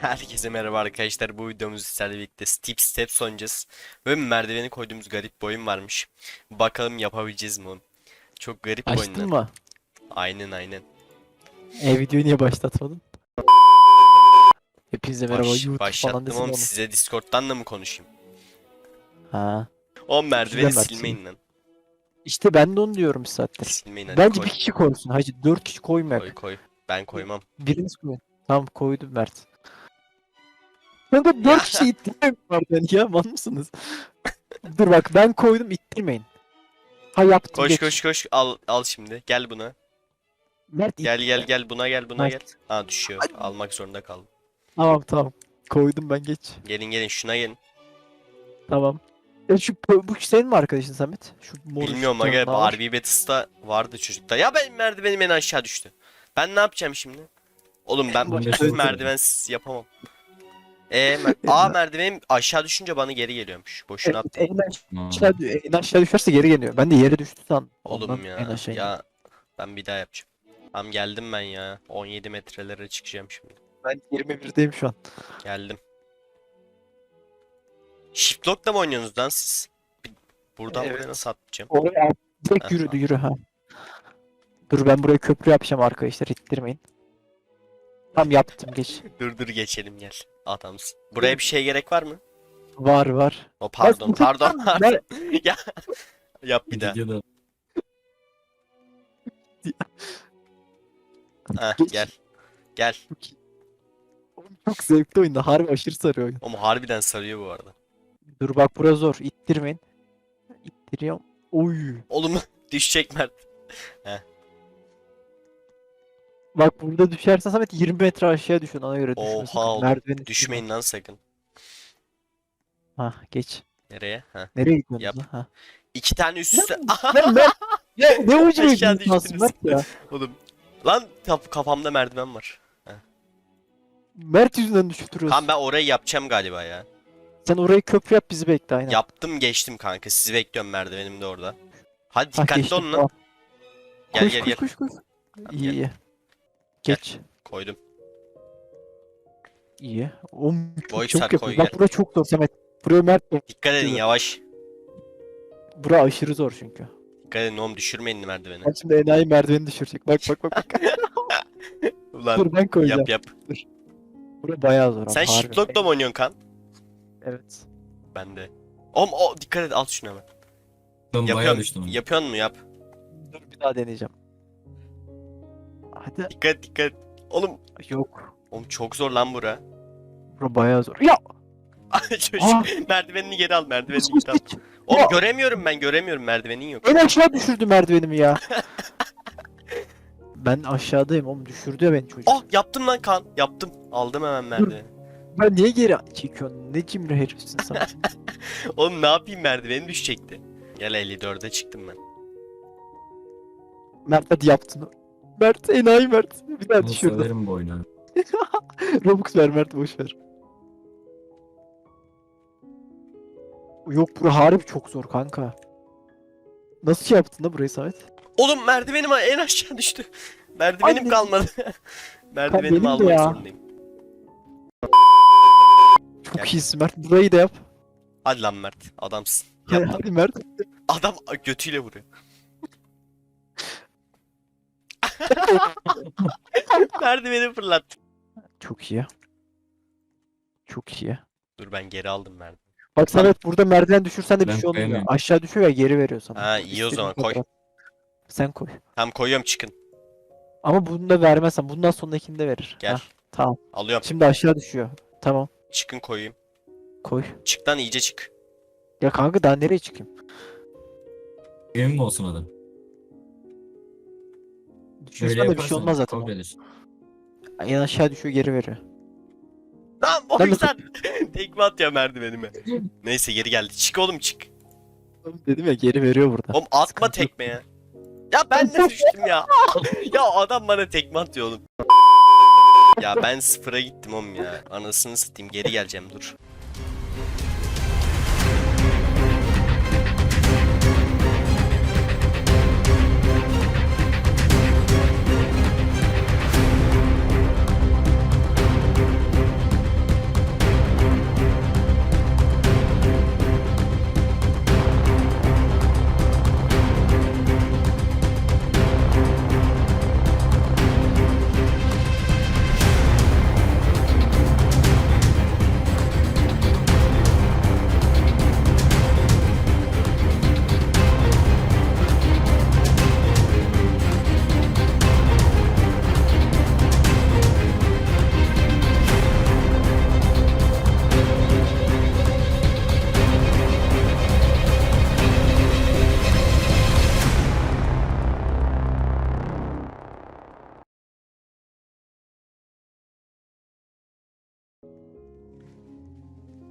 Herkese merhaba arkadaşlar. Bu videomuz sizlerle birlikte Steep Steps oynayacağız. Ve merdiveni koyduğumuz garip bir oyun varmış. Bakalım yapabileceğiz mi onu? Çok garip Açtın oyunlar. mı? Aynen aynen. E videoyu niye başlatmadın? Hepinize merhaba Baş, YouTube falan başlattım desene oğlum oğlum. size Discord'dan da mı konuşayım? Ha. O merdiveni Güzel silmeyin lan. İşte ben de onu diyorum saattir. Silmeyin hadi Bence koy. bir kişi koysun. Hacı dört kişi koymayak. Koy koy. Ben koymam. Biriniz koyun. Tamam koydum Mert. Kanka dört kişi ittirmeyin var yani ya man mısınız? Dur bak ben koydum ittirmeyin. Ha yaptım Koş geç. koş koş al al şimdi. Gel buna. Mert Gel gel gel buna gel buna gel. Mert. Ha düşüyor. Almak zorunda kaldım. Tamam tamam. Koydum ben geç. Gelin gelin şuna gelin. Tamam. Ya şu bu senin mi arkadaşın Samet? Şu Bilmiyorum aga. RB Battles'ta vardı çocukta. Ya ben merdivenim en aşağı düştü. Ben ne yapacağım şimdi? Oğlum ben Ben de bu merdivensiz yapamam. E mer A merdivenim aşağı düşünce bana geri geliyormuş. Boşuna Evet, attım. en aşağı, en aşağı düşerse geri geliyor. Ben de yere düştü san. Oğlum Ondan ya. En aşağı. Ya ben bir daha yapacağım. Tamam geldim ben ya. 17 metrelere çıkacağım şimdi. Ben 21'deyim şu an. Geldim. Shift lock'la mı oynuyorsunuz lan siz? Bir- Buradan Evet. buraya nasıl atlayacağım? Oraya Ha, yürüdü yürü ha. Dur ben buraya köprü yapacağım arkadaşlar ittirmeyin. Tam yaptım geç. Dur dur geçelim gel. Adamsın. Buraya bir şey gerek var mı? Var var. O pardon pardon ben- pardon. ya yap bir daha. Videoda Ha, Geç. gel. Gel. Oğlum Çok zevkli oyunda. Harbi aşırı sarıyor oyun. Ama harbiden sarıyor bu arada. Dur bak burası zor. İttirmeyin. İttiriyorum. Oy. Oğlum düşecek Mert. Bak burada düşersen Samet 20 metre aşağıya düşün ona göre düşmesin. Oha oğlum, Merdiveni Düşmeyin lan sakın. Ha geç. Nereye? Ha. Nereye gidiyorsun? Yap. lan? Ha. İki tane üst üste. Lan Mert. Ya ne ucu Aşağı gidiyorsun düştünüz. Mert ya. Oğlum. Lan kaf- kafamda merdiven var. Mert yüzünden düşürtüyorsun. Tamam ben orayı yapacağım galiba ya. Sen orayı köprü yap bizi bekle aynen. Yaptım geçtim kanka. Sizi bekliyorum merdivenim de orada. Hadi Ha, dikkatli geçtim, olun lan. tamam. Gel koş, gel koş, gel. Koş koş İyi gel. iyi. Geç. Koydum. İyi. Oğlum Boy çok sar, yapıyor. koy Bak gel. bura çok zor Samet. Buraya Mert bak. Dikkat edin yavaş. Bura aşırı zor çünkü. Dikkat edin oğlum düşürmeyin merdiveni. Ben şimdi enayi merdiveni düşürecek. Bak bak bak bak. Ulan Dur ben koyacağım. yap yap. Bura bayağı zor Sen harbi. shift lock'la mı oynuyorsun kan? Evet. Ben de. Oğlum o dikkat et al şunu hemen. ben bayağı Yapıyorsun, düştüm. yapıyorsun mu yap. Dur bir daha deneyeceğim. Hadi. Dikkat dikkat. Oğlum, Yok. oğlum çok zor lan bura. Bura bayağı zor. Ya! Çocuk Aa! merdivenini geri al, merdivenini geri al. Oğlum Ya! göremiyorum ben, göremiyorum merdivenin yok. En aşağı düşürdü merdivenimi ya. ben aşağıdayım oğlum düşürdü ya beni çocuk. Oh yaptım lan kan, yaptım. Aldım hemen merdiveni. Ben niye geri çekiyorsun? Ne cimri herifsin sen. Oğlum ne yapayım merdiveni düşecekti. Gel 54'e çıktım ben. Mert hadi yaptın. Mert enayi Mert. Bir daha Bunu düşürdü. severim bu oyunu. Robux ver Mert boş ver. Yok bura harbi çok zor kanka. Nasıl yaptın da burayı Samet? Oğlum merdivenim en aşağı düştü. Merdivenim Anne. kalmadı. benim Merdivenimi de almak ya. zorundayım. Çok Gel. iyisin Mert. Burayı da yap. Hadi lan Mert, adamsın. Hadi, Yap lan. hadi Mert. Adam götüyle vuruyor. Merdiveni fırlat. Çok iyi. Çok iyi. Dur ben geri aldım merdiveni. Bak Samet burada merdiven düşürsen de bir Ben şey olmuyor. koyamıyorum. Aşağı düşüyor ya geri veriyor sana. Ha, iyi o İstediğin zaman, koy. kadar. Sen koy. Tamam koyuyorum çıkın. Ama bunu da vermezsen bundan sonrakini de verir. Gel. Hah, tamam. Alıyorum. Şimdi aşağı düşüyor. Tamam. Çıkın koyayım. Koy. Çık lan iyice çık. Ya kanka daha nereye çıkayım? Emin mi olsun adam? Düşürsen de bir şey olmaz zaten. En aşağı düşüyor geri veriyor. Lan Ben de- boysan. Tekme atıyor merdivenime. Neyse geri geldi. Çık oğlum çık. Dedim ya geri veriyor burada. Oğlum atma tekme ya. Ya ben de düştüm ya. ya adam bana tekme atıyor oğlum. Ya ben sıfıra gittim oğlum ya. Anasını satayım geri geleceğim dur.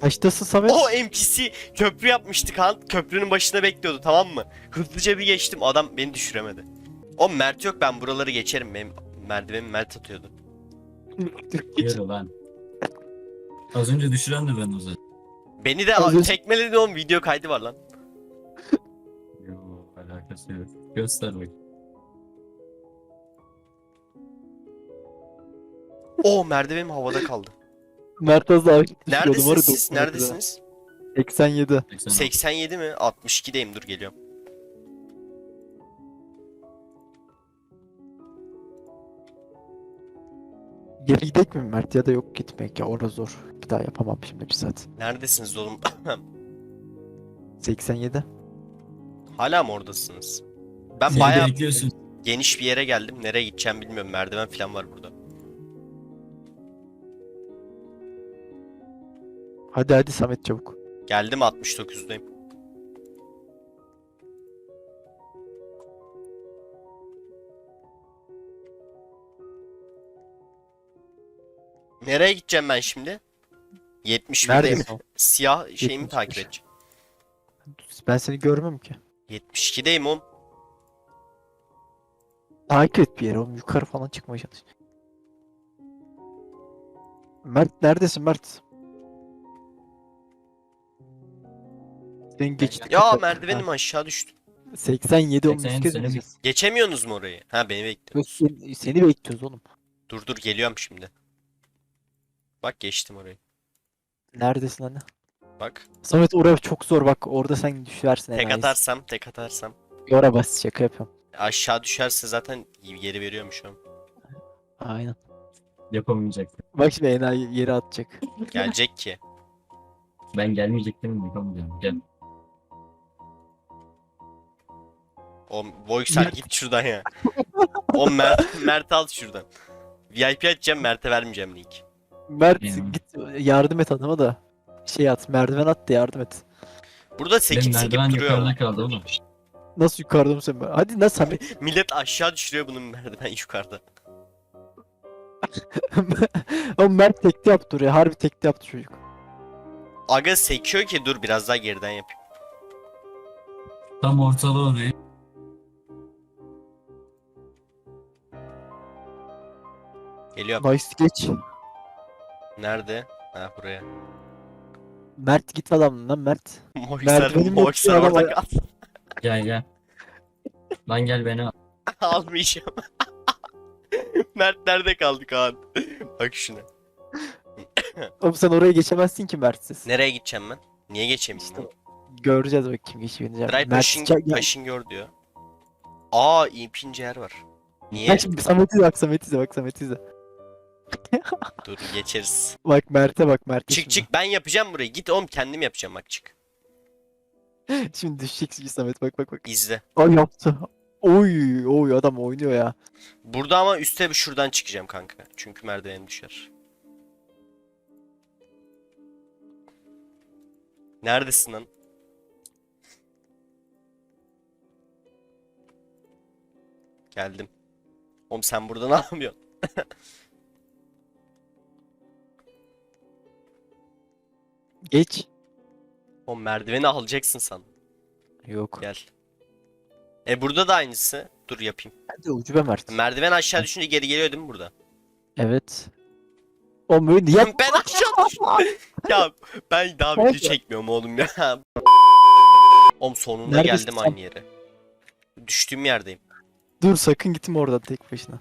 Kaçtasın Samet? O NPC köprü yapmıştı kan. Köprünün başında bekliyordu tamam mı? Hızlıca bir geçtim adam beni düşüremedi. O Mert yok ben buraları geçerim. Benim merdivenimi Mert atıyordu. Yürü lan. Az önce düşüren de ben o zaten. Beni de Az önce- tekmeledi oğlum video kaydı var lan. Yo alakası yok. Göster bak. O merdivenim havada kaldı. Mert az daha Neredesiniz siz? 90 metrede. Neredesiniz? 87. 80. 87 mi? 62'deyim dur geliyorum. Geri gidek mi Mert ya da yok gitmek ya orada zor. Bir daha yapamam şimdi bir saat. Neredesiniz oğlum? 87. Hala mı oradasınız? Ben Seni bayağı bekliyorsun. geniş bir yere geldim. Nereye gideceğim bilmiyorum. Merdiven falan var burada. Hadi hadi Samet çabuk. Geldim 69'dayım. Nereye gideceğim ben şimdi? 71'deyim. Neredesin? Siyah şeyimi 71. takip edeceğim. Ben seni görmem ki. 72'deyim oğlum. Takip et bir yere oğlum yukarı falan çıkmaya çalış. Mert neredesin Mert? Sen geçtik. Ya merdivenim aşağı düştü. 87 oğlum 87 yüz kez seni gideceğiz. Geçemiyorsunuz mu orayı? Ha beni bekliyor. Yok, Seni, seni bekliyoruz oğlum. Dur dur geliyorum şimdi. Bak geçtim orayı. Neredesin hani? Bak. Samet oraya çok zor bak orada sen düşersin Tek enayi. atarsam tek atarsam. Oraya bas şaka yapıyorum. Aşağı düşerse zaten geri veriyormuş o. Aynen. Yapamayacak. Bak şimdi enayi yere atacak. Gelecek ki. Ben gelmeyecektim yapamayacağım. Gel. O Mert- git şuradan ya. O Mert, Mert al şuradan. VIP açacağım Mert'e vermeyeceğim link. Mert Yani. git yardım et adama da. Şey at merdiven at da yardım et. Burada Benim sekip sekip merdiven duruyor. yukarıda kaldı oğlum. Nasıl yukarıda mısın? Hadi nasıl Samet? Millet aşağı düşürüyor bunun merdiven yukarıda. o Mert tekte yaptı oraya. Harbi tekte yaptı çocuk. Aga sekiyor ki dur biraz daha geriden yapayım. Tam ortalığı orayı. Geliyorum. Nice geç. Nerede? Ha buraya. Mert git adamdan Mert. Voxer, Merdivenim yok Voxer ya, adam orada kal. Gel gel. Lan gel beni al. Almayacağım. Mert nerede kaldı Kaan? Bak şuna. Oğlum sen oraya geçemezsin ki Mert'siz. Nereye gideceğim ben? Niye geçemeyeyim? İşte Göreceğiz bakayım geçebileceğim. Try Mert pushing, gel- gel. pushing gör diyor. Aa ipince yer var. Niye? Bak şimdi Samet'i izle bak Samet'i izle bak Samet'i izle. Dur geçeriz. Bak Mert'e bak Mert'e Çık şimdi. çık ben yapacağım burayı. Git oğlum kendim yapacağım bak çık. Şimdi düşeceksin Samet bak bak bak. İzle. Ay yaptı. Oy oy adam oynuyor ya. Burada ama üste bir şuradan çıkacağım kanka. Çünkü merdiven düşer. Neredesin lan? Geldim. Oğlum sen burada ne yapıyorsun? Geç. Oğlum merdiveni alacaksın sen. Yok. Gel. E burada da aynısı. Dur yapayım. Hadi ucube Mert. Merdiven aşağı düşünce geri geliyor değil mi burada? Evet. O böyle niye? ben aşağı düştüm. ya ben daha video çekmiyorum oğlum ya. Oğlum sonunda Neredesin geldim sen? aynı yere. Düştüğüm yerdeyim. Dur sakın gitme oradan tek başına.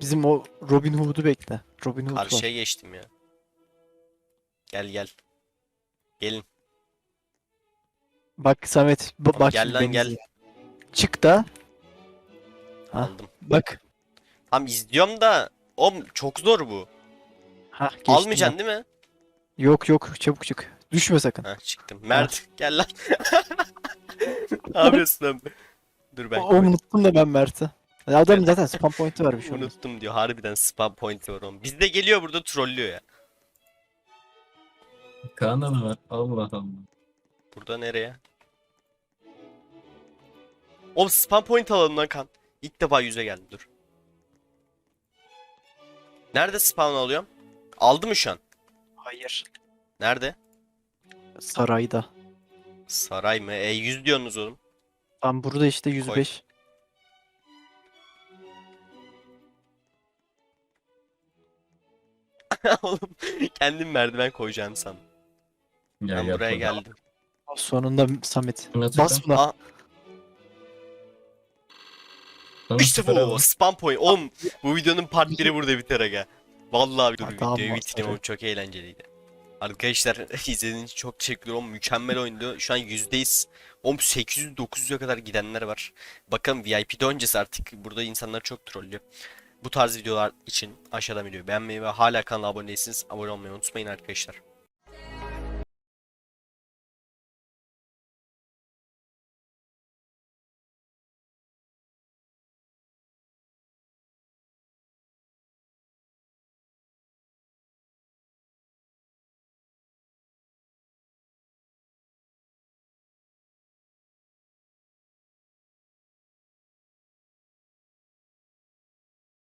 Bizim o Robin Hood'u bekle. Robin Hood var. Karşıya geçtim ya. Gel gel. Gelin. Bak Samet ba- bak gel lan, gel. Çık da Ha. Aldım. bak. Tam izliyorum da oğlum çok zor bu. Ha Almayacaksın ben. değil mi? Yok yok çabuk çık. Düşme sakın. Ha çıktım. Mert gel lan. ne yapıyorsun lan? Dur ben. O, unuttum da ben Mert'i. Adam zaten spam point'i var bir olmaz. Unuttum diyor. Harbiden spam pointi var onun. Bizde geliyor burada trollüyor ya. Kaan'da da var. Allah Allah. Burada nereye? Oğlum spam point alalım lan kan. İlk defa yüze geldim dur. Nerede spawn alıyorum? Aldı mı şu an? Hayır. Nerede? Sarayda. Saray mı? E 100 diyorsunuz oğlum. Tam burada işte 105. Oğlum kendim merdiven koyacağım sandım. Ya, Ben buraya yapma. geldim. Sonunda Samet. Tıkla. Bas buna. Aa, Sana işte bu spam point. Oğlum bu videonun part 1'i burada biter aga. Vallahi dur Ha, tamam, videoyu bitireyim oğlum çok eğlenceliydi. Arkadaşlar izlediğiniz için çok teşekkürler oğlum mükemmel oyundu. Şu an yüzdeyiz. Oğlum 800-900'e kadar gidenler var. Bakalım VIP'de oynayacağız artık. Burada insanlar çok trollüyor. Bu tarz videolar için aşağıdan videoyu beğenmeyi ve hala kanala abone değilseniz abone olmayı unutmayın arkadaşlar.